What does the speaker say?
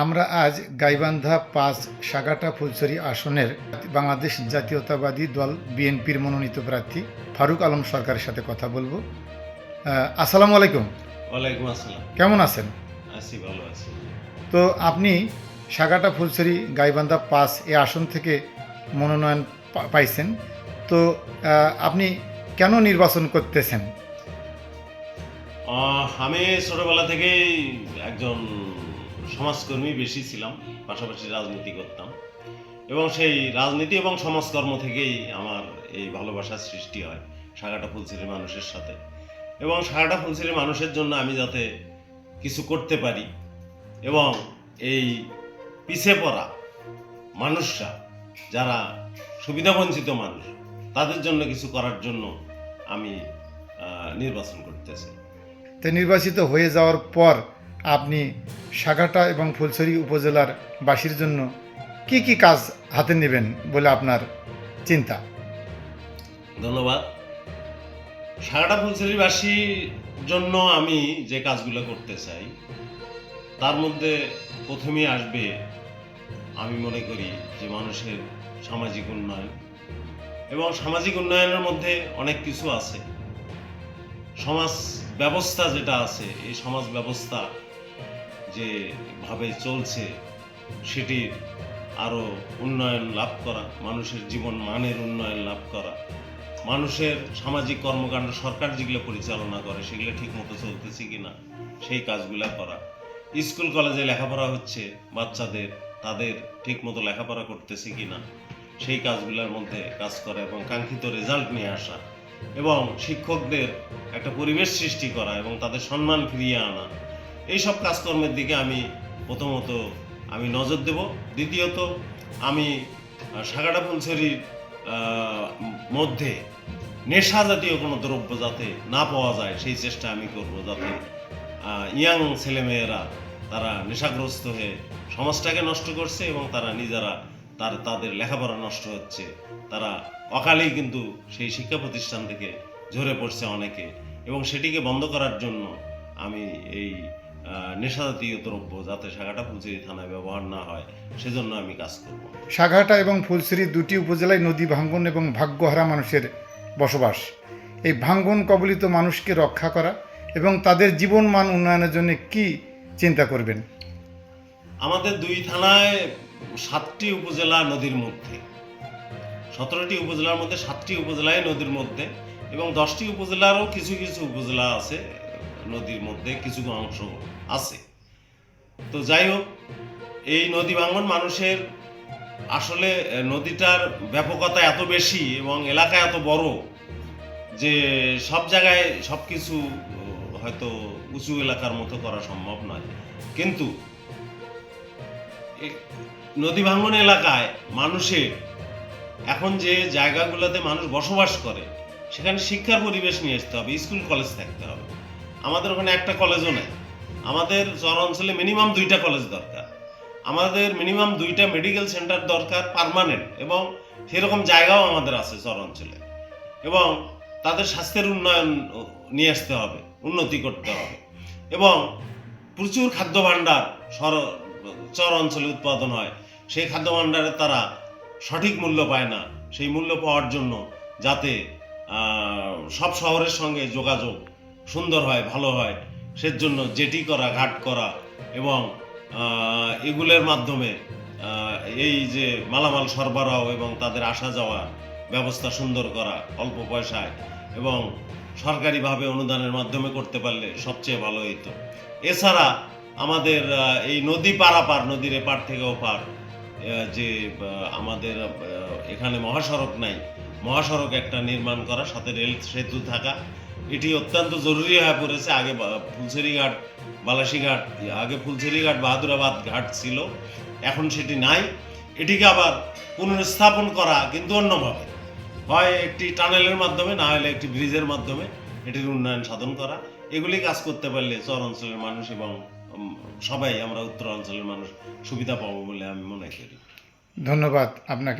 আমরা আজ গাইবান্ধা পাঁচ সাগাটা ফুলছড়ি আসনের বাংলাদেশ জাতীয়তাবাদী দল বিএনপির মনোনীত প্রার্থী ফারুক আলম সরকারের সাথে কথা বলব। আসসালামু আলাইকুম। ওয়ালাইকুম আসসালাম। কেমন আছেন? আছি ভালো আছি। তো আপনি সাগাটা ফুলছড়ি গাইবান্ধা পাঁচ এ আসন থেকে মনোনয়ন পাইছেন। তো আপনি কেন নির্বাচন করতেছেন? আমি ছোটবেলা থেকেই একজন সমাজকর্মী বেশি ছিলাম, পাশাপাশি রাজনীতি করতাম। এবং সেই রাজনীতি এবং সমাজকর্ম থেকেই আমার এই ভালোবাসার সৃষ্টি হয় সাগাটা ফুলসিরির মানুষের সাথে। এবং সাগাটা ফুলসিরির মানুষের জন্য আমি যাতে কিছু করতে পারি এবং এই পিছিয়ে পড়া মানুষরা যারা সুবিধাবঞ্চিত মানুষ, তাদের জন্য কিছু করার জন্য আমি নির্বাচন করতেছি। তো নির্বাচিত হয়ে যাওয়ার পর আপনি সাগাটা এবং ফুলছড়ি উপজেলার বাসীর জন্য কি কি কাজ হাতে নেবেন বলে আপনার চিন্তা? ধন্যবাদ। সারাটা ফুলছড়িবাসীর জন্য আমি যে কাজগুলো করতে চাই, তার মধ্যে প্রথমেই আসবে আমি মনে করি যে মানুষের সামাজিক উন্নয়ন এবং সামাজিক উন্নয়নের মধ্যে অনেক কিছু আছে। সমাজ ব্যবস্থা যেটা আছে, এই সমাজ ব্যবস্থা যেভাবে চলছে, সেটির আরও উন্নয়ন লাভ করা, মানুষের জীবন মানের উন্নয়ন লাভ করা। মানুষের সামাজিক কর্মকাণ্ড, সরকার যেগুলো পরিচালনা করে, সেগুলো ঠিক মতো চলতেছে কিনা, সেই কাজগুলো করা। স্কুল, কলেজে লেখাপড়া হচ্ছে, বাচ্চাদের, তাদের ঠিক মতো লেখাপড়া করতেছে কিনা, সেই কাজগুলোর মধ্যে কাজ করা এবং কাঙ্ক্ষিত রেজাল্ট নিয়ে আসা। এবং শিক্ষকদের একটা পরিবেশ সৃষ্টি করা এবং তাদের সম্মান ফিরিয়ে আনা এইসব কাজকর্মের দিকে আমি প্রথমত আমি নজর দেব। দ্বিতীয়ত, আমি সাগাটা ফুলছড়ির মধ্যে নেশা জাতীয় কোনো দ্রব্য যাতে না পাওয়া যায়, সেই চেষ্টা আমি করব যাতে ইয়াং ছেলেমেয়েরা তারা নেশাগ্রস্ত হয়ে সমাজটাকে নষ্ট করছে এবং তারা নিজেরা তার, তাদের লেখাপড়া নষ্ট হচ্ছে। তারা অকালেই কিন্তু সেই শিক্ষা প্রতিষ্ঠান থেকে ঝরে পড়ছে অনেকে এবং সেটিকে বন্ধ করার জন্য আমি এই নেশাজাতীয় দ্রব্য যাতে সাগাটা ফুলচুরি থানায় ব্যবহার না হয় সেজন্য আমি কাজ করব। সাঘাটা এবং ফুলছড়ি দুটি উপজেলায় নদী ভাঙ্গন এবং ভাগ্যহারা মানুষের বসবাস। এই ভাঙ্গন কবলিত মানুষকে রক্ষা করা এবং তাদের জীবন মান উন্নয়নের জন্য কি চিন্তা করবেন? আমাদের দুই থানায় সাতটি উপজেলা নদীর মধ্যে সতেরোটি উপজেলার মধ্যে সাতটি উপজেলায় নদীর মধ্যে এবং দশটি উপজেলারও কিছু কিছু উপজেলা আছে। নদীর মধ্যে কিছু অংশ আছে। তো যাই হোক, এই নদী ভাঙ্গন মানুষের আসলে নদীটার ব্যাপকতা এত বেশি এবং এলাকা এত বড় যে সব জায়গায় সব কিছু হয়তো উঁচু এলাকার মতো করা সম্ভব নয়। কিন্তু নদী ভাঙ্গন এলাকায় মানুষের এখন যে জায়গাগুলোতে মানুষ বসবাস করে, সেখানে শিক্ষার পরিবেশ নিয়ে আসতে হবে, স্কুল, কলেজ থাকতে হবে। আমাদের ওখানে একটা কলেজও নেই। আমাদের চর অঞ্চলে মিনিমাম দুইটা কলেজ দরকার। আমাদের মিনিমাম দুইটা মেডিকেল সেন্টার দরকার পার্মানেন্ট এবং সেরকম জায়গাও আমাদের আছে চর অঞ্চলে। এবং তাদের স্বাস্থ্যের উন্নয়ন নিয়ে আসতে হবে, উন্নতি করতে হবে। এবং প্রচুর খাদ্য ভাণ্ডার চর অঞ্চলে উৎপাদন হয়। সেই খাদ্য ভাণ্ডারে তারা সঠিক মূল্য পায় না। সেই মূল্য পাওয়ার জন্য যাতে সব শহরের সঙ্গে যোগাযোগ সুন্দর হয়, ভালো হয়, সেজন্য জেটি করা, ঘাট করা এবং এগুলোর মাধ্যমে এই যে মালামাল সরবরাহ এবং তাদের আসা যাওয়া ব্যবস্থা সুন্দর করা অল্প পয়সায় এবং সরকারিভাবে অনুদানের মাধ্যমে করতে পারলে সবচেয়ে ভালো হইতো। এছাড়া আমাদের এই নদী পারাপার, নদীর এপার থেকে ওপার যে আমাদের এখানে মহাসড়ক নাই, মহাসড়ক একটা নির্মাণ করা, সাথে রেল সেতু থাকা এটি অত্যন্ত জরুরি হয়ে পড়েছে। আগে ফুলছড়িঘাট, বালাসীঘাট, আগে ফুলছড়িঘাট, বাহাদুরাবাদ ঘাট ছিল, এখন সেটি নাই। এটিকে আবার পুনর্স্থাপন করা কিন্তু অন্যভাবে। হয় একটি টানেলের মাধ্যমে, না হলে একটি ব্রিজের মাধ্যমে এটির উন্নয়ন সাধন করা। এগুলি কাজ করতে পারলে চর অঞ্চলের মানুষ এবং সবাই আমরা উত্তর অঞ্চলের মানুষ সুবিধা পাবো বলে আমি মনে করি। ধন্যবাদ আপনাকে।